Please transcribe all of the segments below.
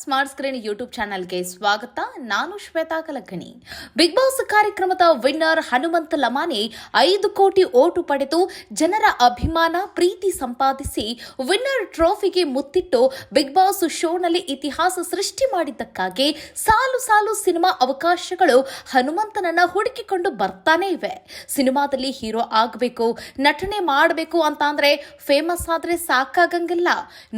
Smart screen YouTube ಚಾನೆಲ್ಗೆ ಸ್ವಾಗತ. ನಾನು ಶ್ವೇತಾ ಕಲಕಣಿ. ಬಿಗ್ ಬಾಸ್ ಕಾರ್ಯಕ್ರಮದ ವಿನ್ನರ್ ಹನುಮಂತ ಲಮಾನಿ ಐದು ಕೋಟಿ ಓಟು ಪಡೆದು ಜನರ ಅಭಿಮಾನ, ಪ್ರೀತಿ ಸಂಪಾದಿಸಿ ವಿನ್ನರ್ ಟ್ರೋಫಿಗೆ ಮುತ್ತಿಟ್ಟು ಬಿಗ್ ಬಾಸ್ ಶೋನಲ್ಲಿ ಇತಿಹಾಸ ಸೃಷ್ಟಿ ಮಾಡಿದ್ದಕ್ಕಾಗಿ ಸಾಲು ಸಾಲು ಸಿನಿಮಾ ಅವಕಾಶಗಳು ಹನುಮಂತನನ್ನ ಹುಡುಕಿಕೊಂಡು ಬರ್ತಾನೆ ಇವೆ. ಸಿನಿಮಾದಲ್ಲಿ ಹೀರೋ ಆಗಬೇಕು, ನಟನೆ ಮಾಡಬೇಕು ಅಂತ ಅಂದ್ರೆ ಫೇಮಸ್ ಆದ್ರೆ ಸಾಕಾಗಂಗಿಲ್ಲ.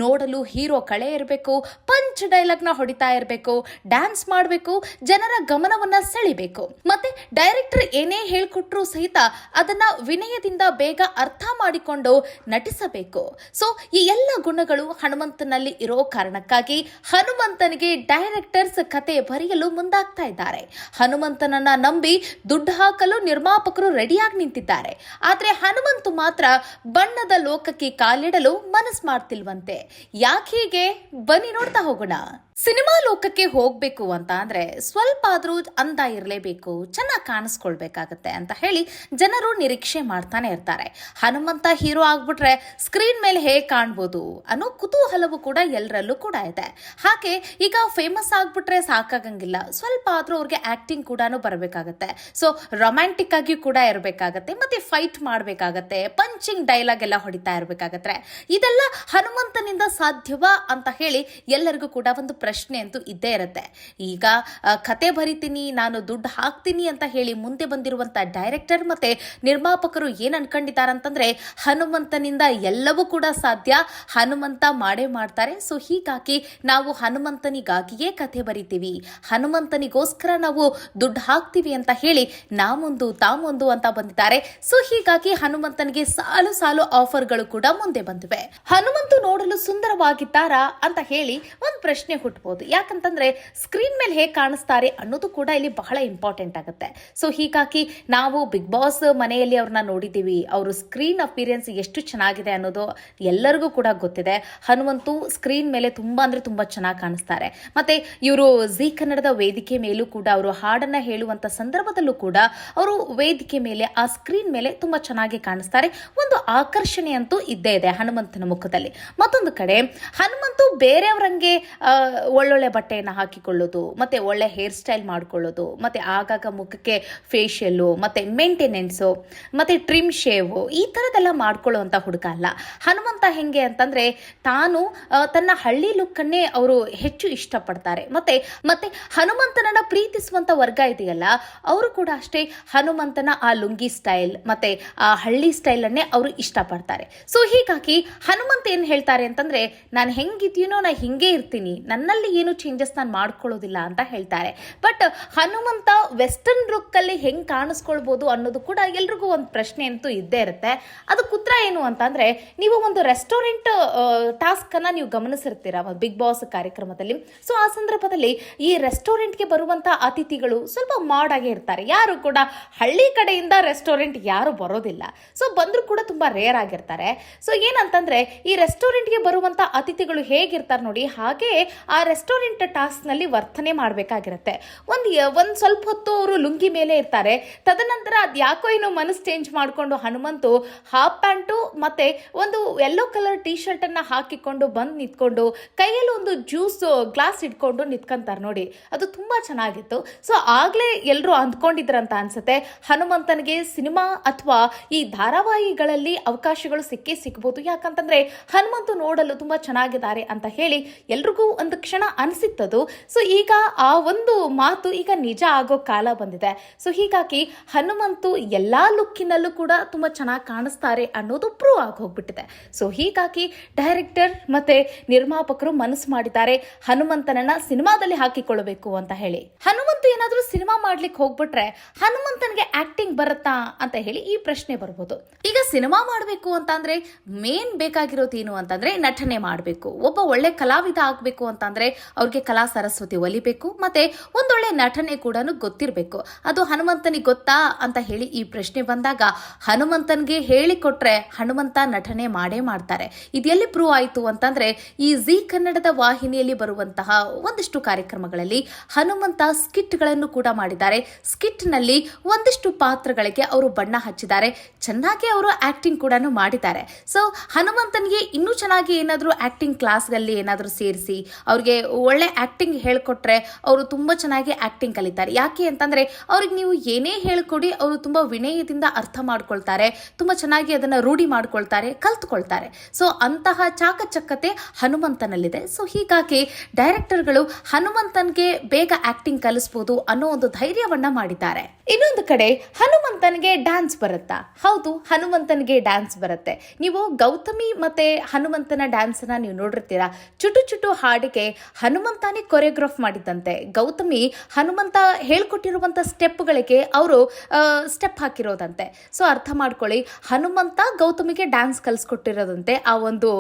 ನೋಡಲು ಹೀರೋ ಕಳೆ ಇರಬೇಕು ಪಂಚ್ ಡೈಲಾಗ್ ನ ಹೊಡಿತಾ ಇರಬೇಕು ಡ್ಯಾನ್ಸ್ ಮಾಡಬೇಕು, ಜನರ ಗಮನವನ್ನ ಸೆಳಿಬೇಕು. ಮತ್ತೆ ಡೈರೆಕ್ಟರ್ ಏನೇ ಹೇಳ್ಕೊಟ್ರು ಸಹಿತ ಅದನ್ನ ವಿನಯದಿಂದ ಬೇಗ ಅರ್ಥ ಮಾಡಿಕೊಂಡು ನಟಿಸಬೇಕು. ಸೊ ಈ ಎಲ್ಲ ಗುಣಗಳು ಹನುಮಂತನಲ್ಲಿ ಇರೋ ಕಾರಣಕ್ಕಾಗಿ ಹನುಮಂತನಿಗೆ ಡೈರೆಕ್ಟರ್ಸ್ ಕತೆ ಬರೆಯಲು ಮುಂದಾಗ್ತಾ ಇದ್ದಾರೆ. ಹನುಮಂತನನ್ನ ನಂಬಿ ದುಡ್ಡು ಹಾಕಲು ನಿರ್ಮಾಪಕರು ರೆಡಿಯಾಗಿ ನಿಂತಿದ್ದಾರೆ. ಆದ್ರೆ ಹನುಮಂತು ಮಾತ್ರ ಬಣ್ಣದ ಲೋಕಕ್ಕೆ ಕಾಲಿಡಲು ಮನಸ್ ಮಾಡ್ತಿಲ್ವಂತೆ. ಯಾಕೆ ಹೀಗೆ? ಬನ್ನಿ ನೋಡ್ತಾ ಹೋಗೋಣ. ಸಿನಿಮಾ ಲೋಕಕ್ಕೆ ಹೋಗ್ಬೇಕು ಅಂತ ಅಂದ್ರೆ ಸ್ವಲ್ಪ ಆದ್ರೂ ಅಂದ ಇರಲೇಬೇಕು, ಚೆನ್ನಾಗಿ ಕಾಣಿಸ್ಕೊಳ್ಬೇಕಾಗತ್ತೆ ಅಂತ ಹೇಳಿ ಜನರು ನಿರೀಕ್ಷೆ ಮಾಡ್ತಾನೆ ಇರ್ತಾರೆ. ಹನುಮಂತ ಹೀರೋ ಆಗ್ಬಿಟ್ರೆ ಸ್ಕ್ರೀನ್ ಮೇಲೆ ಹೇಗೆ ಕಾಣ್ಬೋದು ಅನ್ನೋ ಕುತೂಹಲವು ಕೂಡ ಎಲ್ಲರಲ್ಲೂ ಕೂಡ ಇದೆ. ಹಾಗೆ ಈಗ ಫೇಮಸ್ ಆಗ್ಬಿಟ್ರೆ ಸಾಕಾಗಂಗಿಲ್ಲ ಸ್ವಲ್ಪ ಆದ್ರೂ ಅವ್ರಿಗೆ ಆಕ್ಟಿಂಗ್ ಕೂಡ ಬರಬೇಕಾಗತ್ತೆ. ಸೊ ರೊಮ್ಯಾಂಟಿಕ್ ಆಗಿ ಕೂಡ ಇರಬೇಕಾಗತ್ತೆ, ಮತ್ತೆ ಫೈಟ್ ಮಾಡಬೇಕಾಗತ್ತೆ ಪಂಚಿಂಗ್ ಡೈಲಾಗ್ ಎಲ್ಲ ಹೊಡಿತಾ ಇರಬೇಕಾಗತ್ತೆ. ಇದೆಲ್ಲ ಹನುಮಂತನಿಂದ ಸಾಧ್ಯವಾ ಅಂತ ಹೇಳಿ ಎಲ್ಲರಿಗೂ ಕೂಡ ಒಂದು ಪ್ರಶ್ನೆ ಅಂತೂ ಇದ್ದೇ ಇರುತ್ತೆ. ಈಗ ಕತೆ ಬರಿತೀನಿ, ನಾನು ದುಡ್ಡು ಹಾಕ್ತೀನಿ ಅಂತ ಹೇಳಿ ಮುಂದೆ ಬಂದಿರುವಂತ ಡೈರೆಕ್ಟರ್ ಮತ್ತೆ ನಿರ್ಮಾಪಕರು ಏನ್ ಅನ್ಕೊಂಡಿದ್ದಾರಂತಂದ್ರೆ, ಹನುಮಂತನಿಂದ ಎಲ್ಲವೂ ಕೂಡ ಸಾಧ್ಯ, ಹನುಮಂತ ಮಾಡೇ ಮಾಡ್ತಾರೆ. ಸೊ, ಹೀಗಾಗಿ ನಾವು ಹನುಮಂತನಿಗಾಗಿಯೇ ಕತೆ ಬರಿತೀವಿ. ಹನುಮಂತನಿಗೋಸ್ಕರ ನಾವು ದುಡ್ಡು ಹಾಕ್ತೀವಿ ಅಂತ ಹೇಳಿ ನಾಮೊಂದು, ತಾಮೊಂದು ಅಂತ ಬಂದಿದ್ದಾರೆ. ಸೊ, ಹೀಗಾಗಿ ಹನುಮಂತನಿಗೆ ಸಾಲು ಸಾಲು ಆಫರ್ಗಳು ಕೂಡ ಮುಂದೆ ಬಂದಿವೆ. ಹನುಮಂತು ನೋಡಲು ಸುಂದರವಾಗಿದ್ದಾರಾ ಅಂತ ಹೇಳಿ ಒಂದು ಪ್ರಶ್ನೆ ಹುಟ್ಟಬಹುದು ಯಾಕಂತಂದ್ರೆ ಸ್ಕ್ರೀನ್ ಮೇಲೆ ಹೇಗೆ ಕಾಣಿಸ್ತಾರೆ ಅನ್ನೋದು ಕೂಡ ಇಲ್ಲಿ ಬಹಳ ಇಂಪಾರ್ಟೆಂಟ್ ಆಗುತ್ತೆ. ಸೊ ಹೀಗಾಗಿ ನಾವು ಬಿಗ್ ಬಾಸ್ ಮನೆಯಲ್ಲಿ ಅವ್ರನ್ನ ನೋಡಿದ್ದೀವಿ. ಅವರು ಸ್ಕ್ರೀನ್ ಅಪಿರಿಯನ್ಸ್ ಎಷ್ಟು ಚೆನ್ನಾಗಿದೆ ಅನ್ನೋದು ಎಲ್ಲರಿಗೂ ಕೂಡ ಗೊತ್ತಿದೆ. ಹನುಮಂತು ಸ್ಕ್ರೀನ್ ಮೇಲೆ ತುಂಬ ಅಂದ್ರೆ ತುಂಬಾ ಚೆನ್ನಾಗಿ ಕಾಣಿಸ್ತಾರೆ. ಮತ್ತೆ ಇವರು ಝೀ ಕನ್ನಡದ ವೇದಿಕೆ ಮೇಲೂ ಕೂಡ ಅವರು ಹಾಡನ್ನ ಹೇಳುವಂತ ಸಂದರ್ಭದಲ್ಲೂ ಕೂಡ ಅವರು ವೇದಿಕೆ ಮೇಲೆ, ಆ ಸ್ಕ್ರೀನ್ ಮೇಲೆ ತುಂಬಾ ಚೆನ್ನಾಗಿ ಕಾಣಿಸ್ತಾರೆ. ಒಂದು ಆಕರ್ಷಣೆ ಅಂತೂ ಇದ್ದೇ ಇದೆ ಹನುಮಂತನ ಮುಖದಲ್ಲಿ. ಮತ್ತೊಂದು ಕಡೆ ಹನುಮಂತು ಬೇರೆಯವರಂಗೆ ಒಳ್ಳೊಳ್ಳೆ ಬಟ್ಟೆಯನ್ನು ಹಾಕಿಕೊಳ್ಳೋದು, ಮತ್ತು ಒಳ್ಳೆ ಹೇರ್ ಸ್ಟೈಲ್ ಮಾಡ್ಕೊಳ್ಳೋದು, ಮತ್ತು ಆಗಾಗ ಮುಖಕ್ಕೆ ಫೇಶಿಯಲ್ಲು ಮತ್ತು ಮೇಂಟೆನೆನ್ಸು ಮತ್ತು ಟ್ರಿಮ್ ಶೇವು ಈ ಥರದ್ದೆಲ್ಲ ಮಾಡ್ಕೊಳ್ಳುವಂಥ ಹುಡುಗ ಅಲ್ಲ. ಹನುಮಂತ ಹೆಂಗೆ ಅಂತಂದರೆ ತಾನು ತನ್ನ ಹಳ್ಳಿ ಲುಕ್ಕನ್ನೇ ಅವರು ಹೆಚ್ಚು ಇಷ್ಟಪಡ್ತಾರೆ. ಮತ್ತು ಮತ್ತು ಹನುಮಂತನನ್ನು ಪ್ರೀತಿಸುವಂಥ ವರ್ಗ ಇದೆಯಲ್ಲ, ಅವರು ಕೂಡ ಅಷ್ಟೇ ಹನುಮಂತನ ಆ ಲುಂಗಿ ಸ್ಟೈಲ್ ಮತ್ತೆ ಆ ಹಳ್ಳಿ ಸ್ಟೈಲನ್ನೇ ಅವರು ಇಷ್ಟಪಡ್ತಾರೆ. ಸೊ ಹೀಗಾಗಿ ಹನುಮಂತ ಏನು ಹೇಳ್ತಾರೆ ಅಂತಂದ್ರೆ, ನಾನು ಹೆಂಗಿದ್ದೀನೋ ನಾನು ಹಿಂಗೆ ಇರ್ತೀನಿ. ನನ್ನಲ್ಲಿ ಏನು ಚೇಂಜಸ್ ನಾನು ಮಾಡ್ಕೊಳ್ಳೋದಿಲ್ಲ ಅಂತ ಹೇಳ್ತಾರೆ. ಬಟ್ ಹನುಮಂತ ವೆಸ್ಟರ್ನ್ ಲುಕ್ ಅಲ್ಲಿ ಹೆಂಗ್ ಕಾಣಿಸ್ಕೊಳ್ಬೋದು ಅನ್ನೋದು ಕೂಡ ಎಲ್ರಿಗೂ ಒಂದು ಪ್ರಶ್ನೆ ಅಂತೂ ಇದ್ದೇ ಇರುತ್ತೆ. ಅದಕ್ಕೆ ಉತ್ತರ ಏನು ಅಂತಂದ್ರೆ, ನೀವು ಒಂದು ರೆಸ್ಟೋರೆಂಟ್ ಟಾಸ್ಕ್ ಅನ್ನ ನೀವು ಗಮನಿಸಿರ್ತೀರ ಬಿಗ್ ಬಾಸ್ ಕಾರ್ಯಕ್ರಮದಲ್ಲಿ? ಸೊ ಆ ಸಂದರ್ಭದಲ್ಲಿ ಈ ರೆಸ್ಟೋರೆಂಟ್ಗೆ ಬರುವಂತ ಅತಿಥಿಗಳು ಸ್ವಲ್ಪ ಮಾಡಾಗೆ ಇರ್ತಾರೆ. ಯಾರು ಕೂಡ ಹಳ್ಳಿ ಕಡೆಯಿಂದ ರೆಸ್ಟೋರೆಂಟ್ ಯಾರು ಬರೋದಿಲ್ಲ. ಸೊ ಬಂದ್ರು ಕೂಡ ತುಂಬಾ ರೇರ್ ಆಗಿರ್ತಾರೆ. ಸೊ ಏನಂತಂದ್ರೆ, ಈ ರೆಸ್ಟೋರೆಂಟ್ಗೆ ಬರುವಂತ ಅತಿಥಿಗಳು ಹೇಗಿರ್ತಾರೆ ನೋಡಿ, ಹಾಗೆ ಆ ರೆಸ್ಟೋರೆಂಟ್ ಟಾಸ್ಕ್ನಲ್ಲಿ ವರ್ತನೆ ಮಾಡಬೇಕಾಗಿರುತ್ತೆ. ಒಂದು ಒಂದು ಸ್ವಲ್ಪ ಹೊತ್ತು ಅವರು ಲುಂಗಿ ಮೇಲೆ ಇರ್ತಾರೆ. ತದನಂತರ ಅದು ಯಾಕೋ ಏನೋ ಮನಸ್ಸು ಚೇಂಜ್ ಮಾಡಿಕೊಂಡು ಹನುಮಂತು ಹಾಫ್ ಪ್ಯಾಂಟು ಮತ್ತು ಒಂದು ಯೆಲ್ಲೋ ಕಲರ್ ಟೀ ಶರ್ಟನ್ನು ಹಾಕಿಕೊಂಡು ಬಂದು ನಿಂತ್ಕೊಂಡು ಕೈಯಲ್ಲಿ ಒಂದು ಜ್ಯೂಸ್ ಗ್ಲಾಸ್ ಇಟ್ಕೊಂಡು ನಿಂತ್ಕೊಂತಾರೆ ನೋಡಿ. ಅದು ತುಂಬ ಚೆನ್ನಾಗಿತ್ತು. ಸೊ ಆಗಲೇ ಎಲ್ಲರೂ ಅಂದ್ಕೊಂಡಿದ್ರಂತ ಅನ್ಸುತ್ತೆ. ಹನುಮಂತನಿಗೆ ಸಿನಿಮಾ ಅಥವಾ ಈ ಧಾರಾವಾಹಿಗಳಲ್ಲಿ ಅವಕಾಶಗಳು ಸಿಕ್ಕೇ ಸಿಗ್ಬೋದು ಯಾಕಂತಂದರೆ ಹನುಮಂತು ನೋಡಲು ತುಂಬ ಚೆನ್ನಾಗಿದ್ದಾರೆ ಅಂತ ಹೇಳಿ ಎಲ್ರಿಗೂ ಒಂದು ಕ್ಷಣ ಅನಿಸಿತ್ತದು. ಸೊ ಈಗ ಆ ಒಂದು ಮಾತು ಈಗ ನಿಜ ಆಗೋ ಕಾಲ ಬಂದಿದೆ. ಸೊ ಹೀಗಾಗಿ ಹನುಮಂತು ಎಲ್ಲಾ ಲುಕ್ಕಿನಲ್ಲೂ ಕೂಡ ತುಂಬಾ ಚೆನ್ನಾಗಿ ಕಾಣಿಸ್ತಾರೆ ಅನ್ನೋದು ಪ್ರೂವ್ ಆಗಿ ಹೋಗ್ಬಿಟ್ಟಿದೆ. ಸೊ ಹೀಗಾಗಿ ಡೈರೆಕ್ಟರ್ ಮತ್ತೆ ನಿರ್ಮಾಪಕರು ಮನಸ್ಸು ಮಾಡಿದ್ದಾರೆ ಹನುಮಂತನನ್ನ ಸಿನಿಮಾದಲ್ಲಿ ಹಾಕಿಕೊಳ್ಳಬೇಕು ಅಂತ ಹೇಳಿ. ಹನುಮಂತು ಏನಾದರೂ ಸಿನಿಮಾ ಮಾಡ್ಲಿಕ್ಕೆ ಹೋಗ್ಬಿಟ್ರೆ ಹನುಮಂತನಿಗೆ ಆಕ್ಟಿಂಗ್ ಬರುತ್ತಾ ಅಂತ ಹೇಳಿ ಈ ಪ್ರಶ್ನೆ ಬರ್ಬೋದು. ಈಗ ಸಿನಿಮಾ ಮಾಡಬೇಕು ಅಂತಂದ್ರೆ ಮೇನ್ ಬೇಕಾಗಿರೋದು ಏನು ಅಂತಂದ್ರೆ ನಟನೆ ಮಾಡಬೇಕು. ಒಬ್ಬ ಒಳ್ಳೆ ಕಲಾವಿದ ಆಗ್ಬೇಕು ಅಂತಂದ್ರೆ ಅವ್ರಿಗೆ ಕಲಾ ಸರಸ್ವತಿ ಒಲಿಬೇಕು, ಮತ್ತೆ ಒಂದೊಳ್ಳೆ ನಟನೆ ಕೂಡ ಗೊತ್ತಿರಬೇಕು. ಅದು ಹನುಮಂತನಿಗೆ ಗೊತ್ತಾ ಅಂತ ಹೇಳಿ ಈ ಪ್ರಶ್ನೆ ಬಂದಾಗ ಹನುಮಂತನ್ಗೆ ಹೇಳಿಕೊಟ್ರೆ ಹನುಮಂತ ನಟನೆ ಮಾಡೇ ಮಾಡ್ತಾರೆ. ಇದೆಲ್ಲಿ ಪ್ರೂವ್ ಆಯ್ತು ಅಂತಂದ್ರೆ ಈ ಜಿ ಕನ್ನಡದ ವಾಹಿನಿಯಲ್ಲಿ ಬರುವಂತಹ ಒಂದಿಷ್ಟು ಕಾರ್ಯಕ್ರಮಗಳಲ್ಲಿ ಹನುಮಂತ ಸ್ಕಿಟ್ಗಳನ್ನು ಕೂಡ ಮಾಡಿದ್ದಾರೆ. ಸ್ಕಿಟ್ನಲ್ಲಿ ಒಂದಿಷ್ಟು ಪಾತ್ರಗಳಿಗೆ ಅವರು ಬಣ್ಣ ಹಚ್ಚಿದ್ದಾರೆ. ಚೆನ್ನಾಗಿ ಅವರು ಆಕ್ಟಿಂಗ್ ಕೂಡ ಮಾಡಿದ್ದಾರೆ. ಸೊ ಹನುಮಂತನಿಗೆ ಇನ್ನೂ ಚೆನ್ನಾಗಿ ಏನಾದರೂ ಆಕ್ಟಿಂಗ್ ಕ್ಲಾಸ್ಗಳಲ್ಲಿ ಏನಾದರೂ ಸೇರಿಸಿ, ಅವ್ರಿಗೆ ಅವರಿಗೆ ಒಳ್ಳೆ ಆ್ಯಕ್ಟಿಂಗ್ ಹೇಳಿಕೊಟ್ರೆ ಅವರು ತುಂಬ ಚೆನ್ನಾಗಿ ಆ್ಯಕ್ಟಿಂಗ್ ಕಲಿತಾರೆ. ಯಾಕೆ ಅಂತಂದರೆ ಅವ್ರಿಗೆ ನೀವು ಏನೇ ಹೇಳಿಕೊಡಿ ಅವರು ತುಂಬ ವಿನಯದಿಂದ ಅರ್ಥ ಮಾಡ್ಕೊಳ್ತಾರೆ, ತುಂಬ ಚೆನ್ನಾಗಿ ಅದನ್ನು ರೂಢಿ ಮಾಡ್ಕೊಳ್ತಾರೆ, ಕಲ್ತ್ಕೊಳ್ತಾರೆ. ಸೊ ಅಂತಹ ಚಾಕಚಕ್ಕತೆ ಹನುಮಂತನಲ್ಲಿದೆ. ಸೊ ಹೀಗಾಗಿ ಡೈರೆಕ್ಟರ್ಗಳು ಹನುಮಂತನ್ಗೆ ಬೇಗ ಆಕ್ಟಿಂಗ್ ಕಲಿಸ್ಬೋದು ಅನ್ನೋ ಒಂದು ಧೈರ್ಯವನ್ನ ಮಾಡಿದ್ದಾರೆ. ಇನ್ನೊಂದು ಕಡೆ ಹನುಮಂತನಿಗೆ ಡ್ಯಾನ್ಸ್ ಬರುತ್ತಾ? ಹೌದು, ಹನುಮಂತನಿಗೆ ಡ್ಯಾನ್ಸ್ ಬರುತ್ತೆ. ನೀವು ಗೌತಮಿ ಮತ್ತೆ ಹನುಮಂತನ ಡ್ಯಾನ್ಸ್ ಅನ್ನ ನೀವು ನೋಡಿರ್ತೀರಾ? ಚುಟು ಚುಟು ಹಾಡಿಗೆ ಹನುಮಂತನೇ ಕೊರಿಯೋಗ್ರಾಫ್ ಮಾಡಿದ್ದಂತೆ. ಗೌತಮಿ ಹನುಮಂತ ಹೇಳ್ಕೊಟ್ಟಿರುವಂಥ ಸ್ಟೆಪ್ಗಳಿಗೆ ಅವರು ಸ್ಟೆಪ್ ಹಾಕಿರೋದಂತೆ. ಸೊ ಅರ್ಥ ಮಾಡ್ಕೊಳ್ಳಿ. ಹನುಮಂತ ಗೌತಮಿಗೆ ಡ್ಯಾನ್ಸ್ ಕಲಿಸ್ಕೊಟ್ಟಿರೋದಂತೆ ಆ ಒಂದು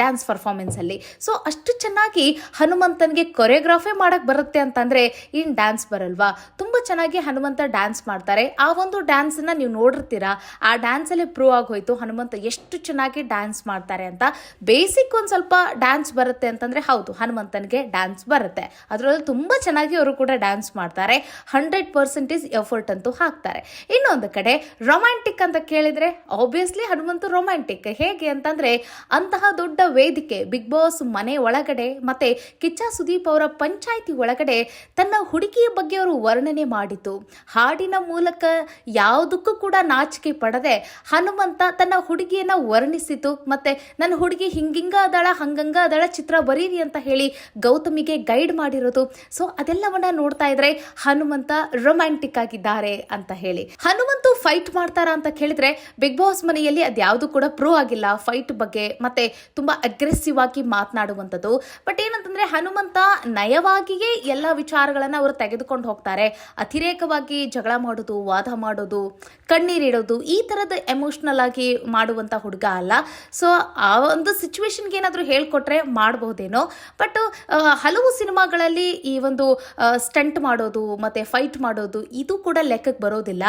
ಡ್ಯಾನ್ಸ್ ಪರ್ಫಾರ್ಮೆನ್ಸ್ ಅಲ್ಲಿ. ಸೊ ಅಷ್ಟು ಚೆನ್ನಾಗಿ ಹನುಮಂತನಿಗೆ ಕೊರಿಯೋಗ್ರಾಫೇ ಮಾಡೋಕ್ಕೆ ಬರುತ್ತೆ ಅಂತಂದ್ರೆ ಇನ್ ಡ್ಯಾನ್ಸ್ ಬರಲ್ವಾ? ತುಂಬಾ ಚೆನ್ನಾಗಿ ಹನುಮಂತ ಡ್ಯಾನ್ಸ್ ಮಾಡ್ತಾರೆ. ಆ ಒಂದು ಡ್ಯಾನ್ಸ್ನ ನೀವು ನೋಡಿರ್ತೀರಾ? ಆ ಡ್ಯಾನ್ಸಲ್ಲಿ ಪ್ರೂವ್ ಆಗೋಯ್ತು. ಹನುಮಂತ ಎಷ್ಟು ಚೆನ್ನಾಗಿ ಡ್ಯಾನ್ಸ್ ಮಾಡ್ತಾರೆ ಅಂತ. ಬೇಸಿಕ್ ಒಂದು ಸ್ವಲ್ಪ ಡ್ಯಾನ್ಸ್ ಬರುತ್ತೆ ಅಂತಂದ್ರೆ ಹೌದು ಹನುಮಂತನಿಗೆ ಡ್ಯಾನ್ಸ್ ಬರುತ್ತೆ. ಅದರಲ್ಲಿ ತುಂಬ ಚೆನ್ನಾಗಿ ಅವರು ಕೂಡ ಡ್ಯಾನ್ಸ್ ಮಾಡ್ತಾರೆ. ಹಂಡ್ರೆಡ್ ಪರ್ಸೆಂಟೇಜ್ ಎಫರ್ಟ್ ಅಂತೂ ಹಾಕ್ತಾರೆ. ಇನ್ನೊಂದು ಕಡೆ ರೊಮ್ಯಾಂಟಿಕ್ ಅಂತ ಕೇಳಿದರೆ ಆಬ್ವಿಯಸ್ಲಿ ಹನುಮಂತು ರೊಮ್ಯಾಂಟಿಕ್ ಹೇಗೆ ಅಂತಂದರೆ ಅಂತಹ ದೊಡ್ಡ ವೇದಿಕೆ ಬಿಗ್ ಬಾಸ್ ಮನೆ ಒಳಗಡೆ ಮತ್ತು ಕಿಚ್ಚ ಸುದೀಪ್ ಅವರ ಪಂಚಾಯಿತಿ ಒಳಗಡೆ ತನ್ನ ಹುಡುಗಿಯ ಬಗ್ಗೆ ಅವರು ವರ್ಣನೆ ಮಾಡಿತು ಹಾಡಿನ ಮೂಲಕ ಯಾವುದಕ್ಕೂ ಕೂಡ ನಾಚಿಕೆ ಪಡದೆ ಹನುಮಂತ ತನ್ನ ಹುಡುಗಿಯನ್ನು ವರ್ಣಿಸಿತು ಮತ್ತು ನನ್ನ ಹುಡುಗಿ ಹಿಂಗಿಂಗ ಅದಳ, ಹಂಗಂಗ ಅದಳ, ಚಿತ್ರ ಬರೀರಿ ಅಂತ ಹೇಳಿ ಗೌತಮಿಗೆ ಗೈಡ್ ಮಾಡಿರೋದು. ಸೊ ಅದೆಲ್ಲವನ್ನ ನೋಡ್ತಾ ಇದ್ರೆ ಹನುಮಂತ ರೊಮ್ಯಾಂಟಿಕ್ ಆಗಿದ್ದಾರೆ ಅಂತ ಹೇಳಿ. ಹನುಮಂತು ಫೈಟ್ ಮಾಡ್ತಾರ ಅಂತ ಕೇಳಿದ್ರೆ ಬಿಗ್ ಬಾಸ್ ಮನೆಯಲ್ಲಿ ಅದ್ಯಾವುದು ಕೂಡ ಪ್ರೂವ್ ಆಗಿಲ್ಲ. ಫೈಟ್ ಬಗ್ಗೆ ಮತ್ತೆ ತುಂಬಾ ಅಗ್ರೆಸಿವ್ ಆಗಿ ಮಾತನಾಡುವಂಥದ್ದು. ಬಟ್ ಏನಂತಂದ್ರೆ ಹನುಮಂತ ನಯವಾಗಿಯೇ ಎಲ್ಲ ವಿಚಾರಗಳನ್ನ ಅವರು ತೆಗೆದುಕೊಂಡು ಹೋಗ್ತಾರೆ. ಅತಿರೇಕವಾಗಿ ಜಗಳ ಮಾಡೋದು, ವಾದ ಮಾಡೋದು ಕಣ್ಣೀರಿಡೋದು ಈ ತರದ ಎಮೋಷನಲ್ ಆಗಿ ಮಾಡುವಂತ ಹುಡುಗ ಅಲ್ಲ. ಸೊ ಆ ಒಂದು ಸಿಚುವೇಶನ್ಗೆ ಏನಾದರೂ ಹೇಳ್ಕೊಟ್ರೆ ಮಾಡಬಹುದೇನೋ ಬಟ್ ಹಲವು ಸಿನಿಮಾಗಳಲ್ಲಿ ಈ ಒಂದು ಸ್ಟಂಟ್ ಮಾಡೋದು, ಮತ್ತೆ ಫೈಟ್ ಮಾಡೋದು, ಇದು ಕೂಡ ಲೆಕ್ಕಕ್ಕೆ ಬರೋದಿಲ್ಲ.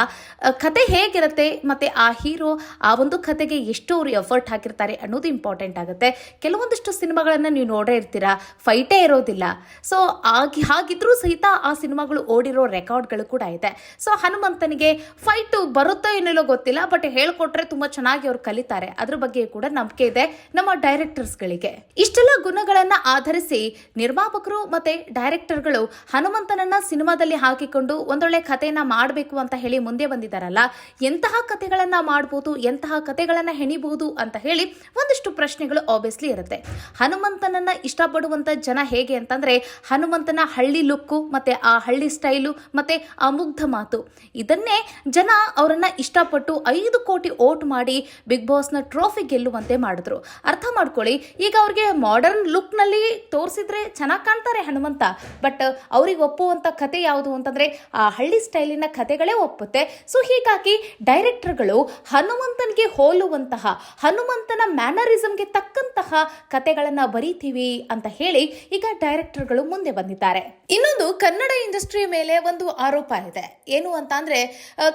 ಕತೆ ಹೇಗಿರುತ್ತೆ, ಮತ್ತೆ ಆ ಹೀರೋ ಆ ಒಂದು ಕತೆಗೆ ಎಷ್ಟು ಅವರು ಎಫರ್ಟ್ ಹಾಕಿರ್ತಾರೆ ಅನ್ನೋದು ಇಂಪಾರ್ಟೆಂಟ್ ಆಗುತ್ತೆ. ಕೆಲವೊಂದಿಷ್ಟು ಸಿನಿಮಾಗಳನ್ನ ನೀವು ನೋಡೇ ಇರ್ತೀರಾ ಫೈಟೇ ಇರೋದಿಲ್ಲ. ಸೊ ಆಗಿ, ಹಾಗಿದ್ರೂ ಸಹಿತ ಆ ಸಿನಿಮಾಗಳು ಓಡಿರೋ ರೆಕಾರ್ಡ್ಗಳು ಕೂಡ ಇದೆ. ಸೊ ಹನುಮಂತನಿಗೆ ಫೈಟ್ ಬರುತ್ತೋ ಏನಿಲ್ಲೋ ಗೊತ್ತಿಲ್ಲ ಬಟ್ ಹೇಳ್ಕೊಟ್ರೆ ತುಂಬಾ ಚೆನ್ನಾಗಿ ಅವ್ರು ಕಲಿತಾರೆ. ಅದ್ರ ಬಗ್ಗೆ ಕೂಡ ನಂಬಿಕೆ ಇದೆ ನಮ್ಮ ಡೈರೆಕ್ಟರ್ಸ್ಗಳಿಗೆ ಇಷ್ಟೆಲ್ಲ ಗುಣಗಳನ್ನ ಆಧರಿಸಿ ನಿರ್ಮಾಪಕರು ಮತ್ತೆ ಡೈರೆಕ್ಟರ್ಗಳು ಹನುಮಂತನನ್ನ ಸಿನಿಮಾದಲ್ಲಿ ಹಾಕಿಕೊಂಡು ಒಂದೊಳ್ಳೆ ಕಥೆಯನ್ನ ಮಾಡಬೇಕು ಅಂತ ಹೇಳಿ ಮುಂದೆ ಬಂದಿದ್ದಾರಲ್ಲ ಎಂತಹ ಕಥೆಗಳನ್ನ ಮಾಡಬಹುದು ಎಂತಹ ಕಥೆಗಳನ್ನ ಹೆಣಿಬಹುದು ಅಂತ ಹೇಳಿ ಒಂದಿಷ್ಟು ಪ್ರಶ್ನೆಗಳು ಆಬ್ವಿಯಸ್ಲಿ ಇರುತ್ತೆ. ಹನುಮಂತನನ್ನ ಇಷ್ಟಪಡುವಂತ ಜನ ಹೇಗೆ ಅಂತಂದ್ರೆ ಹನುಮಂತನ ಹಳ್ಳಿ ಲುಕ್ಕು ಮತ್ತೆ ಆ ಹಳ್ಳಿ ಸ್ಟೈಲು ಮತ್ತೆ ಆ ಮುಗ್ಧ ಮಾತು. ಇದನ್ನೇ ಜನ ಅವರನ್ನ ಇಷ್ಟಪಟ್ಟು ಐದು ಕೋಟಿ ಓಟ್ ಮಾಡಿ ಬಿಗ್ ಬಾಸ್ನ ಟ್ರೋಫಿ ಗೆಲ್ಲುವಂತೆ ಮಾಡಿದ್ರು. ಅರ್ಥ ಮಾಡ್ಕೊಳ್ಳಿ, ಈಗ ಅವ್ರಿಗೆ ಮಾಡರ್ನ್ ಲುಕ್ನಲ್ಲಿ ತೋರಿಸಿದ್ರೆ ಚೆನ್ನಾಗಿ ಕಾಣ್ತಾರೆ ಹನುಮಂತ. ಬಟ್ ಅವ್ರಿಗೆ ಒಪ್ಪುವಂತ ಕತೆ ಯಾವುದು ಅಂತಂದ್ರೆ ಆ ಹಳ್ಳಿ ಸ್ಟೈಲಿನ ಕತೆಗಳೇ ಒಪ್ಪುತ್ತೆ. ಸೊ ಹೀಗಾಗಿ ಡೈರೆಕ್ಟರ್ಗಳು ಹನುಮಂತನಿಗೆ ಹೋಲುವಂತಹ, ಹನುಮಂತನ ಮ್ಯಾನರಿಸಮ್ಗೆ ತಕ್ಕಂತಹ ಕತೆಗಳನ್ನು ಬರೀತೀವಿ ಅಂತ ಹೇಳಿ ಈಗ ಡೈರೆಕ್ಟರ್ಗಳು ಮುಂದೆ ಬಂದಿದ್ದಾರೆ. ಇನ್ನೊಂದು ಕನ್ನಡ ಇಂಡಸ್ಟ್ರಿ ಮೇಲೆ ಒಂದು ಆರೋಪ ಇದೆ. ಏನು ಅಂತ ಅಂದ್ರೆ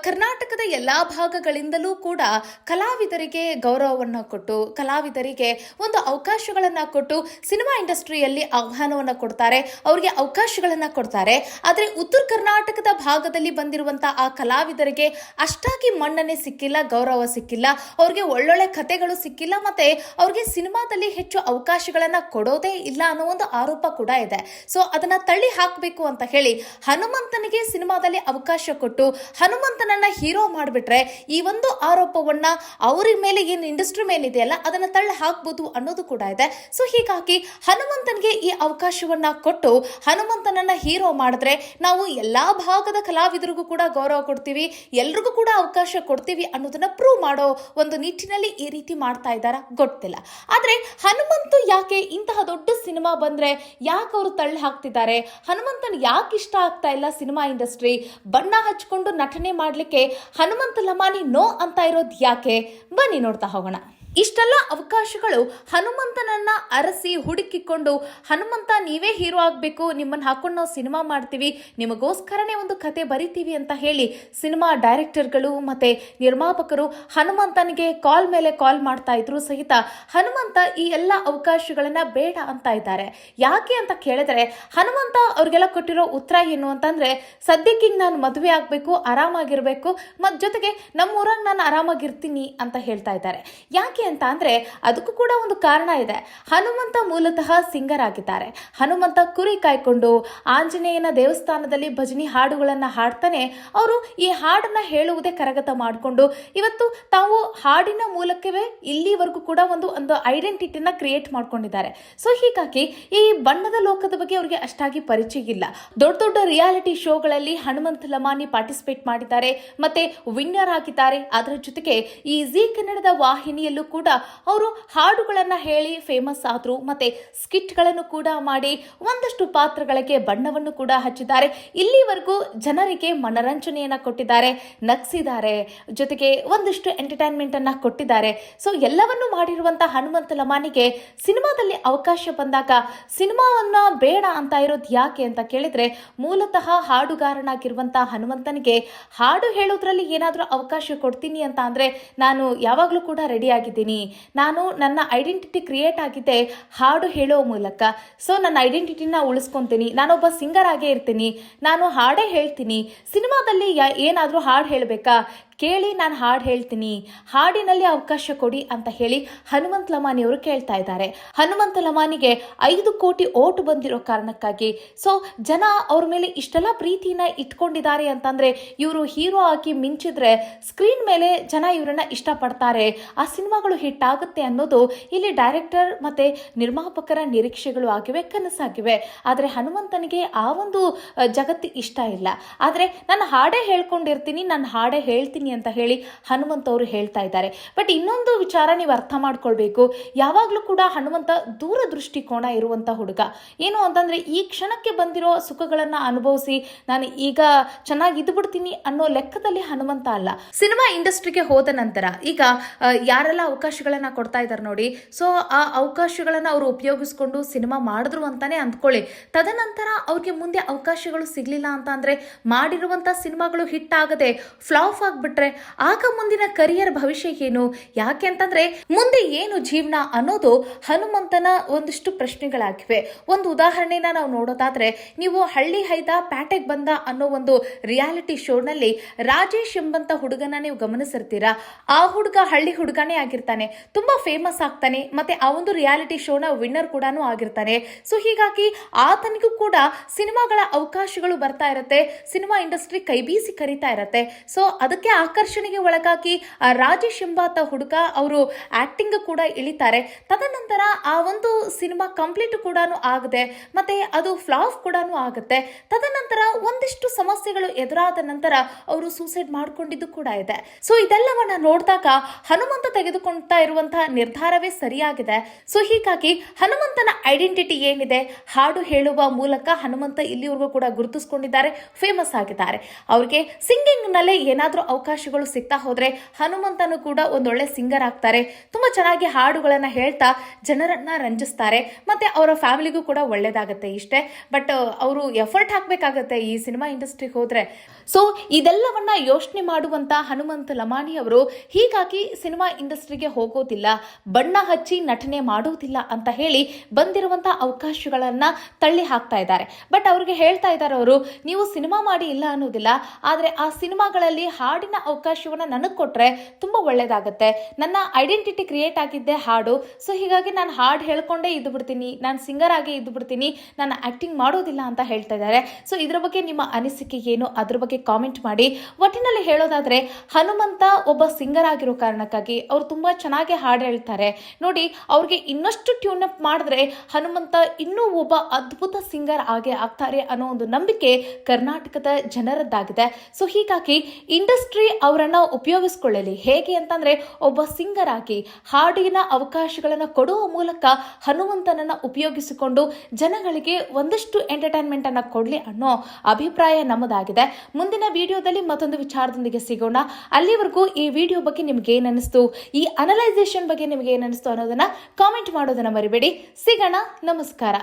ಕರ್ನಾಟಕದ ಎಲ್ಲಾ ಭಾಗಗಳಿಂದಲೂ ಕೂಡ ಕಲಾವಿದರಿಗೆ ಗೌರವವನ್ನ ಕೊಟ್ಟು, ಕಲಾವಿದರಿಗೆ ಒಂದು ಅವಕಾಶಗಳನ್ನ ಕೊಟ್ಟು ಸಿನಿಮಾ ಇಂಡಸ್ಟ್ರಿಯಲ್ಲಿ ಆಹ್ವಾನವನ್ನ ಕೊಡ್ತಾರೆ, ಅವರಿಗೆ ಅವಕಾಶಗಳನ್ನ ಕೊಡ್ತಾರೆ. ಆದರೆ ಉತ್ತರ ಕರ್ನಾಟಕದ ಭಾಗದಲ್ಲಿ ಬಂದಿರುವಂತಹ ಆ ಕಲಾವಿದರಿಗೆ ಅಷ್ಟಾಗಿ ಮಣ್ಣನೆ ಸಿಕ್ಕಿಲ್ಲ, ಗೌರವ ಸಿಕ್ಕಿಲ್ಲ. ಅವ್ರಿಗೆ ಒಳ್ಳೊಳ್ಳೆ ಕತೆಗಳು ಸಿಕ್ಕಿಲ್ಲ ಮತ್ತೆ ಅವ್ರಿಗೆ ಸಿನಿಮಾದಲ್ಲಿ ಹೆಚ್ಚು ಅವಕಾಶಗಳನ್ನ ಕೊಡೋದೇ ಇಲ್ಲ ಅನ್ನೋ ಒಂದು ಆರೋಪ ಕೂಡ ಇದೆ. ಸೊ ಅದನ್ನ ತಳ್ಳಿ ಹಾಕಬೇಕು ಅಂತ ಹೇಳಿ ಹನುಮಂತನಿಗೆ ಸಿನಿಮಾದಲ್ಲಿ ಅವಕಾಶ ಕೊಟ್ಟು ಹನುಮಂತನನ್ನ ಹೀರೋ ಮಾಡಿಬಿಟ್ರೆ ಈ ಒಂದು ಆರೋಪವನ್ನ ಅವರ ಮೇಲೆ ಏನು ಇಂಡಸ್ಟ್ರಿ ಮೇಲಿದೆಯಲ್ಲ, ಅದನ್ನ ತಳ್ಳಿ ಹಾಕ್ಬೋದು ಅನ್ನೋದು ಕೂಡ ಇದೆ. ಸೊ ಹೀಗಾಗಿ ಹನುಮಂತನಿಗೆ ಈ ಅವಕಾಶವನ್ನ ಕೊಟ್ಟು ಹನುಮಂತನನ್ನ ಹೀರೋ ಮಾಡಿದ್ರೆ ನಾವು ಎಲ್ಲಾ ಭಾಗದ ಕಲಾವಿದರಿಗೂ ಕೂಡ ಗೌರವ ಕೊಡ್ತೀವಿ, ಎಲ್ರಿಗೂ ಕೂಡ ಅವಕಾಶ ಕೊಡ್ತೀವಿ ಅನ್ನೋದನ್ನ ಪ್ರೂವ್ ಮಾಡೋ ಒಂದು ನಿಟ್ಟಿನಲ್ಲಿ ಈ ರೀತಿ ಮಾಡ್ತಾ ಇದ್ದಾರ ಗೊತ್ತಿಲ್ಲ. ಆದ್ರೆ ಹನುಮಂತು ಯಾಕೆ ಇಂತಹ ದೊಡ್ಡ ಸಿನಿಮಾ ಬಂದ್ರೆ ಯಾಕೆ ಅವರು ತಳ್ಳಿ ಹಾಕ್ತಿದ್ದಾರೆ? ಹನುಮಂತನ್ ಯಾಕೆ ಇಷ್ಟ ಆಗ್ತಾ ಇಲ್ಲ ಸಿನಿಮಾ ಇಂಡಸ್ಟ್ರಿ? ಬಣ್ಣ ಹಚ್ಕೊಂಡು ನಟನೆ ಮಾಡ್ಲಿಕ್ಕೆ ಹನುಮಂತ ಲಮಾನಿ ನೋ ಅಂತ ಇರೋದು ಯಾಕೆ? ಬನ್ನಿ ನೋಡ್ತಾ ಹೋಗೋಣ. ಇಷ್ಟೆಲ್ಲ ಅವಕಾಶಗಳು ಹನುಮಂತನನ್ನ ಅರಸಿ ಹುಡುಕಿಕೊಂಡು, ಹನುಮಂತ, ನೀವೇ ಹೀರೋ ಆಗಬೇಕು, ನಿಮ್ಮನ್ನ ಹಾಕೊಂಡು ನಾವು ಸಿನಿಮಾ ಮಾಡ್ತೀವಿ, ನಿಮಗೋಸ್ಕರನೇ ಒಂದು ಕತೆ ಬರಿತೀವಿ ಅಂತ ಹೇಳಿ ಸಿನಿಮಾ ಡೈರೆಕ್ಟರ್ಗಳು ಮತ್ತೆ ನಿರ್ಮಾಪಕರು ಹನುಮಂತನಿಗೆ ಕಾಲ್ ಮೇಲೆ ಕಾಲ್ ಮಾಡ್ತಾ ಇದ್ರು ಸಹಿತ ಹನುಮಂತ ಈ ಎಲ್ಲ ಅವಕಾಶಗಳನ್ನ ಬೇಡ ಅಂತ ಇದ್ದಾರೆ. ಯಾಕೆ ಅಂತ ಕೇಳಿದ್ರೆ, ಹನುಮಂತ ಅವ್ರಿಗೆಲ್ಲ ಕೊಟ್ಟಿರೋ ಉತ್ತರ ಏನು ಅಂತಂದ್ರೆ, ಸದ್ಯಕ್ಕೆ ನಾನು ಮದುವೆ ಆಗಬೇಕು, ಆರಾಮಾಗಿರ್ಬೇಕು, ಮತ್ ಜೊತೆಗೆ ನಮ್ಮೂರಾಗ ನಾನು ಆರಾಮಾಗಿರ್ತೀನಿ ಅಂತ ಹೇಳ್ತಾ ಇದ್ದಾರೆ. ಯಾಕೆ ಯಾಕೆ ಅಂತ ಅಂದ್ರೆ ಅದಕ್ಕೂ ಕೂಡ ಒಂದು ಕಾರಣ ಇದೆ. ಹನುಮಂತ ಮೂಲತಃ ಸಿಂಗರ್ ಆಗಿದ್ದಾರೆ. ಹನುಮಂತ ಕುರಿ ಕಾಯ್ಕೊಂಡು ಆಂಜನೇಯನ ದೇವಸ್ಥಾನದಲ್ಲಿ ಭಜನಿ ಹಾಡುಗಳನ್ನ ಹಾಡ್ತಾನೆ. ಅವರು ಈ ಹಾಡನ್ನ ಹೇಳುವುದೇ ಕರಗತ ಮಾಡಿಕೊಂಡು ಇವತ್ತು ತಾವು ಹಾಡಿನ ಮೂಲಕವೇ ಇಲ್ಲಿವರೆಗೂ ಕೂಡ ಒಂದು ಒಂದು ಐಡೆಂಟಿಟಿನ ಕ್ರಿಯೇಟ್ ಮಾಡ್ಕೊಂಡಿದ್ದಾರೆ. ಸೊ ಹೀಗಾಗಿ ಈ ಬಣ್ಣದ ಲೋಕದ ಬಗ್ಗೆ ಅವರಿಗೆ ಅಷ್ಟಾಗಿ ಪರಿಚಯ ಇಲ್ಲ. ದೊಡ್ಡ ದೊಡ್ಡ ರಿಯಾಲಿಟಿ ಶೋಗಳಲ್ಲಿ ಹನುಮಂತ ಲಮಾನಿ ಪಾರ್ಟಿಸಿಪೇಟ್ ಮಾಡಿದ್ದಾರೆ. ಮತ್ತೆ ವಿನ್ನರ್ ಆಗಿದ್ದಾರೆ. ಅದರ ಜೊತೆಗೆ ಈ ಜಿ ಕನ್ನಡದ ವಾಹಿನಿಯಲ್ಲೂ ಕೂಡ ಅವರು ಹಾಡುಗಳನ್ನು ಹೇಳಿ ಫೇಮಸ್ ಆದರು ಮತ್ತೆ ಸ್ಕಿಟ್ಗಳನ್ನು ಕೂಡ ಮಾಡಿ ಒಂದಷ್ಟು ಪಾತ್ರಗಳಿಗೆ ಬಣ್ಣವನ್ನು ಕೂಡ ಹಚ್ಚಿದ್ದಾರೆ. ಇಲ್ಲಿವರೆಗೂ ಜನರಿಗೆ ಮನರಂಜನೆಯನ್ನ ಕೊಟ್ಟಿದ್ದಾರೆ, ನಗಿಸಿದ್ದಾರೆ, ಜೊತೆಗೆ ಒಂದಿಷ್ಟು ಎಂಟರ್ಟೈನ್ಮೆಂಟ್ ಅನ್ನ ಕೊಟ್ಟಿದ್ದಾರೆ. ಸೊ ಎಲ್ಲವನ್ನು ಮಾಡಿರುವಂಥ ಹನುಮಂತ ಲಮಾನಿಗೆ ಸಿನಿಮಾದಲ್ಲಿ ಅವಕಾಶ ಬಂದಾಗ ಸಿನಿಮಾವನ್ನ ಬೇಡ ಅಂತ ಇರೋದು ಯಾಕೆ ಅಂತ ಕೇಳಿದ್ರೆ ಮೂಲತಃ ಹಾಡುಗಾರನಾಗಿರುವಂಥ ಹನುಮಂತನಿಗೆ ಹಾಡು ಹೇಳೋದ್ರಲ್ಲಿ ಏನಾದರೂ ಅವಕಾಶ ಕೊಡ್ತೀನಿ ಅಂತ ಅಂದರೆ ನಾನು ಯಾವಾಗಲೂ ಕೂಡ ರೆಡಿ ಆಗಿದ್ದೀನಿ ನಾನು ನನ್ನ ಐಡೆಂಟಿಟಿ ಕ್ರಿಯೇಟ್ ಆಗಿದೆ ಹಾಡು ಹೇಳೋ ಮೂಲಕ. ಸೊ ನನ್ನ ಐಡೆಂಟಿಟಿನ ಉಳಿಸ್ಕೊತೀನಿ. ನಾನೊಬ್ಬ ಸಿಂಗರ್ ಆಗೇ ಇರ್ತೀನಿ. ನಾನು ಹಾಡೇ ಹೇಳ್ತೀನಿ. ಸಿನಿಮಾದಲ್ಲಿ ಏನಾದರೂ ಹಾಡು ಹೇಳಬೇಕಾ? ಕೇಳಿ ನಾನು ಹಾಡು ಹೇಳ್ತೀನಿ, ಹಾಡಿನಲ್ಲಿ ಅವಕಾಶ ಕೊಡಿ ಅಂತ ಹೇಳಿ ಹನುಮಂತ ಲಮಾನಿಯವರು ಕೇಳ್ತಾ ಇದ್ದಾರೆ. ಹನುಮಂತ ಲಮಾನಿಗೆ ಐದು ಕೋಟಿ ಓಟು ಬಂದಿರೋ ಕಾರಣಕ್ಕಾಗಿ, ಸೊ ಜನ ಅವ್ರ ಮೇಲೆ ಇಷ್ಟೆಲ್ಲ ಪ್ರೀತಿನ ಇಟ್ಕೊಂಡಿದ್ದಾರೆ ಅಂತಂದ್ರೆ ಇವರು ಹೀರೋ ಆಗಿ ಮಿಂಚಿದ್ರೆ ಸ್ಕ್ರೀನ್ ಮೇಲೆ ಜನ ಇವರನ್ನ ಇಷ್ಟಪಡ್ತಾರೆ. ಆ ಸಿನಿಮಾಗಳು ಹಿಟ್ ಆಗುತ್ತೆ ಅನ್ನೋದು ಇಲ್ಲಿ ಡೈರೆಕ್ಟರ್ ಮತ್ತೆ ನಿರ್ಮಾಪಕರ ನಿರೀಕ್ಷೆಗಳು ಆಗಿವೆ, ಕನಸಾಗಿವೆ. ಆದರೆ ಹನುಮಂತನಿಗೆ ಆ ಒಂದು ಜಗತ್ತು ಇಷ್ಟ ಇಲ್ಲ. ಆದರೆ ನಾನು ಹಾಡೇ ಹೇಳ್ಕೊಂಡಿರ್ತೀನಿ, ನಾನು ಹಾಡೇ ಹೇಳ್ತೀನಿ ಅಂತ ಹೇಳಿ ಹನುಮಂತ ಅವರು ಹೇಳ್ತಾ ಇದ್ದಾರೆ. ಬಟ್ ಇನ್ನೊಂದು ವಿಚಾರ ನೀವು ಅರ್ಥ ಮಾಡ್ಕೊಳ್ಬೇಕು. ಯಾವಾಗಲೂ ಕೂಡ ಹನುಮಂತ ದೂರ ದೃಷ್ಟಿಕೋನ ಇರುವಂತ ಹುಡುಗ. ಏನು ಅಂತಂದ್ರೆ ಈ ಕ್ಷಣಕ್ಕೆ ಬಂದಿರೋ ಸುಖಗಳನ್ನ ಅನುಭವಿಸಿ ನಾನು ಈಗ ಚೆನ್ನಾಗಿ ಇದ್ಬಿಡ್ತೀನಿ ಅನ್ನೋ ಲೆಕ್ಕದಲ್ಲಿ ಹನುಮಂತ ಅಲ್ಲ. ಸಿನಿಮಾ ಇಂಡಸ್ಟ್ರಿಗೆ ಹೋದ ನಂತರ ಈಗ ಯಾರೆಲ್ಲ ಅವಕಾಶಗಳನ್ನ ಕೊಡ್ತಾ ಇದ್ದಾರೆ ನೋಡಿ ಸೊ ಆ ಅವಕಾಶಗಳನ್ನ ಅವರು ಉಪಯೋಗಿಸ್ಕೊಂಡು ಸಿನಿಮಾ ಮಾಡಿದ್ರು ಅಂತಾನೆ ಅಂದ್ಕೊಳ್ಳಿ. ತದನಂತರ ಅವ್ರಿಗೆ ಮುಂದೆ ಅವಕಾಶಗಳು ಸಿಗ್ಲಿಲ್ಲ ಅಂತ ಅಂದ್ರೆ ಮಾಡಿರುವಂತ ಸಿನಿಮಾಗಳು ಹಿಟ್ ಆಗದೆ ಫ್ಲಾಫ್ ಆಗ್ಬಿಟ್ರೆ ಆಗ ಮುಂದಿನ ಕರಿಯರ್ ಭವಿಷ್ಯ ಏನು? ಯಾಕೆ ಅಂತಂದ್ರೆ ಮುಂದೆ ಏನು ಜೀವನ ಅನ್ನೋದು ಹನುಮಂತನ ಒಂದಿಷ್ಟು ಪ್ರಶ್ನೆಗಳಾಗಿವೆ. ಒಂದು ಉದಾಹರಣೆನ ನಾವು ನೋಡೋದಾದ್ರೆ ನೀವು ಹಳ್ಳಿ ಹೈದ ಪ್ಯಾಟೆಗೆ ಬಂದ ಅನ್ನೋ ಒಂದು ರಿಯಾಲಿಟಿ ಶೋನಲ್ಲಿ ರಾಜೇಶ್ ಎಂಬಂತ ಹುಡುಗನ ನೀವು ಗಮನಿಸಿರ್ತೀರಾ? ಆ ಹುಡುಗ ಹಳ್ಳಿ ಹುಡುಗನೇ ಆಗಿರ್ತಾನೆ. ತುಂಬಾ ಫೇಮಸ್ ಆಗ್ತಾನೆ ಮತ್ತೆ ಆ ಒಂದು ರಿಯಾಲಿಟಿ ಶೋನ ವಿನ್ನರ್ ಕೂಡ ಆಗಿರ್ತಾನೆ. ಸೊ ಹೀಗಾಗಿ ಆತನಿಗೂ ಕೂಡ ಸಿನಿಮಾಗಳ ಅವಕಾಶಗಳು ಬರ್ತಾ ಇರುತ್ತೆ. ಸಿನಿಮಾ ಇಂಡಸ್ಟ್ರಿ ಕೈ ಬೀಸಿ ಕರಿತಾ ಇರುತ್ತೆ. ಸೊ ಅದಕ್ಕೆ ಆಕರ್ಷಣೆಗೆ ಒಳಗಾಗಿ ರಾಜೇಶ್ ಎಂಬಾತ ಹುಡುಗ ಅವರು ಆಕ್ಟಿಂಗ್ ಕೂಡ ಇಳಿತಾರೆ. ತದನಂತರ ಆ ಒಂದು ಸಿನಿಮಾ ಕಂಪ್ಲೀಟ್ ಕೂಡ ಆಗದೆ, ಮತ್ತೆ ಅದು ಫ್ಲಾಫ್ ಕೂಡ ಆಗುತ್ತೆ. ತದನಂತರ ಒಂದಿಷ್ಟು ಸಮಸ್ಯೆಗಳು ಎದುರಾದ ನಂತರ ಅವರು ಸೂಸೈಡ್ ಮಾಡಿಕೊಂಡಿದ್ದು ಕೂಡ ಇದೆ. ಸೊ ಇದೆಲ್ಲವನ್ನ ನೋಡಿದಾಗ ಹನುಮಂತ ತೆಗೆದುಕೊಳ್ತಾ ಇರುವಂತಹ ನಿರ್ಧಾರವೇ ಸರಿಯಾಗಿದೆ. ಸೊ ಹೀಗಾಗಿ ಹನುಮಂತನ ಐಡೆಂಟಿಟಿ ಏನಿದೆ ಹಾಡು ಹೇಳುವ ಮೂಲಕ ಹನುಮಂತ ಇಲ್ಲಿವರೆಗೂ ಕೂಡ ಗುರುತಿಸ್ಕೊಂಡಿದ್ದಾರೆ ಫೇಮಸ್ ಆಗಿದ್ದಾರೆ. ಅವ್ರಿಗೆ ಸಿಂಗಿಂಗ್ ನಲ್ಲೇ ಏನಾದರೂ ಅವಕಾಶಗಳು ಸಿಗ್ತಾ ಹೋದ್ರೆ ಹನುಮಂತನು ಕೂಡ ಒಂದೊಳ್ಳೆ ಸಿಂಗರ್ ಆಗ್ತಾರೆ. ತುಂಬಾ ಚೆನ್ನಾಗಿ ಹಾಡುಗಳನ್ನ ಹೇಳ್ತಾ ಜನರನ್ನ ರಂಜಿಸ್ತಾರೆ. ಮತ್ತೆ ಅವರ ಫ್ಯಾಮಿಲಿಗೂ ಕೂಡ ಒಳ್ಳೇದಾಗತ್ತೆ ಇಷ್ಟೇ. ಬಟ್ ಅವರು ಎಫರ್ಟ್ ಹಾಕ್ಬೇಕಾಗತ್ತೆ ಈ ಸಿನಿಮಾ ಇಂಡಸ್ಟ್ರಿಗೆ ಹೋದ್ರೆ. ಸೊ, ಇದೆಲ್ಲವನ್ನ ಯೋಚನೆ ಮಾಡುವಂತ ಹನುಮಂತ ಲಮಾಣಿ ಅವರು ಹೀಗಾಗಿ ಸಿನಿಮಾ ಇಂಡಸ್ಟ್ರಿಗೆ ಹೋಗೋದಿಲ್ಲ. ಬಣ್ಣ ಹಚ್ಚಿ ನಟನೆ ಮಾಡೋದಿಲ್ಲ ಅಂತ ಹೇಳಿ ಬಂದಿರುವಂತ ಅವಕಾಶಗಳನ್ನ ತಳ್ಳಿ ಹಾಕ್ತಾ ಇದ್ದಾರೆ. ಬಟ್, ಅವ್ರಿಗೆ ಹೇಳ್ತಾ ಇದ್ದಾರೆ ಅವರು, ನೀವು ಸಿನಿಮಾ ಮಾಡಿ ಇಲ್ಲ ಅನ್ನೋದಿಲ್ಲ. ಆದ್ರೆ ಆ ಸಿನಿಮಾಗಳಲ್ಲಿ ಹಾಡಿನ ಅವಕಾಶವನ್ನ ನನಗೆ ಕೊಟ್ಟರೆ ತುಂಬ ಒಳ್ಳೆಯದಾಗುತ್ತೆ ನನ್ನ ಐಡೆಂಟಿಟಿ ಕ್ರಿಯೇಟ್ ಆಗಿದ್ದೆ ಹಾಡು. ಸೊ ಹೀಗಾಗಿ ನಾನು ಹಾಡು ಹೇಳ್ಕೊಂಡೇ ಇದ್ದು ಬಿಡ್ತೀನಿ ನಾನು ಸಿಂಗರ್ ಆಗಿ ಇದ್ದು ಬಿಡ್ತೀನಿ ನಾನು ಆ್ಯಕ್ಟಿಂಗ್ ಮಾಡೋದಿಲ್ಲ ಅಂತ ಹೇಳ್ತಾ ಇದ್ದಾರೆ. ಸೊ ಇದ್ರ ಬಗ್ಗೆ ನಿಮ್ಮ ಅನಿಸಿಕೆ ಏನು? ಅದ್ರ ಬಗ್ಗೆ ಕಾಮೆಂಟ್ ಮಾಡಿ. ಒಟ್ಟಿನಲ್ಲಿ ಹೇಳೋದಾದರೆ, ಹನುಮಂತ ಒಬ್ಬ ಸಿಂಗರ್ ಆಗಿರೋ ಕಾರಣಕ್ಕಾಗಿ ಅವ್ರು ತುಂಬ ಚೆನ್ನಾಗಿ ಹಾಡು ಹೇಳ್ತಾರೆ. ನೋಡಿ, ಅವ್ರಿಗೆ ಇನ್ನಷ್ಟು ಟ್ಯೂನ್ ಅಪ್ ಮಾಡಿದ್ರೆ ಹನುಮಂತ ಇನ್ನೂ ಒಬ್ಬ ಅದ್ಭುತ ಸಿಂಗರ್ ಆಗಿ ಆಗ್ತಾರೆ ಅನ್ನೋ ಒಂದು ನಂಬಿಕೆ ಕರ್ನಾಟಕದ ಜನರದ್ದಾಗಿದೆ. ಸೊ ಹೀಗಾಗಿ ಇಂಡಸ್ಟ್ರಿ ಅವರನ್ನ ಉಪಯೋಗಿಸ್ಕೊಳ್ಳಲಿ. ಹೇಗೆ ಅಂತಂದ್ರೆ ಒಬ್ಬ ಸಿಂಗರ್ ಆಗಿ ಹಾಡಿನ ಅವಕಾಶಗಳನ್ನು ಕೊಡುವ ಮೂಲಕ ಹನುಮಂತನನ್ನ ಉಪಯೋಗಿಸಿಕೊಂಡು ಜನಗಳಿಗೆ ಒಂದಷ್ಟು ಎಂಟರ್ಟೈನ್ಮೆಂಟ್ ಕೊಡಲಿ ಅನ್ನೋ ಅಭಿಪ್ರಾಯ ನಮ್ಮದಾಗಿದೆ. ಮುಂದಿನ ವಿಡಿಯೋದಲ್ಲಿ ಮತ್ತೊಂದು ವಿಚಾರದೊಂದಿಗೆ ಸಿಗೋಣ. ಅಲ್ಲಿವರೆಗೂ ಈ ವಿಡಿಯೋ ಬಗ್ಗೆ ನಿಮ್ಗೆ ಏನಿಸ್ತು, ಈ ಅನಲೈಸೇಷನ್ ಬಗ್ಗೆ ನಿಮ್ಗೆ ಏನಿಸ್ತು ಅನ್ನೋದನ್ನ ಕಾಮೆಂಟ್ ಮಾಡೋದನ್ನ ಮರಿಬೇಡಿ. ಸಿಗೋಣ, ನಮಸ್ಕಾರ.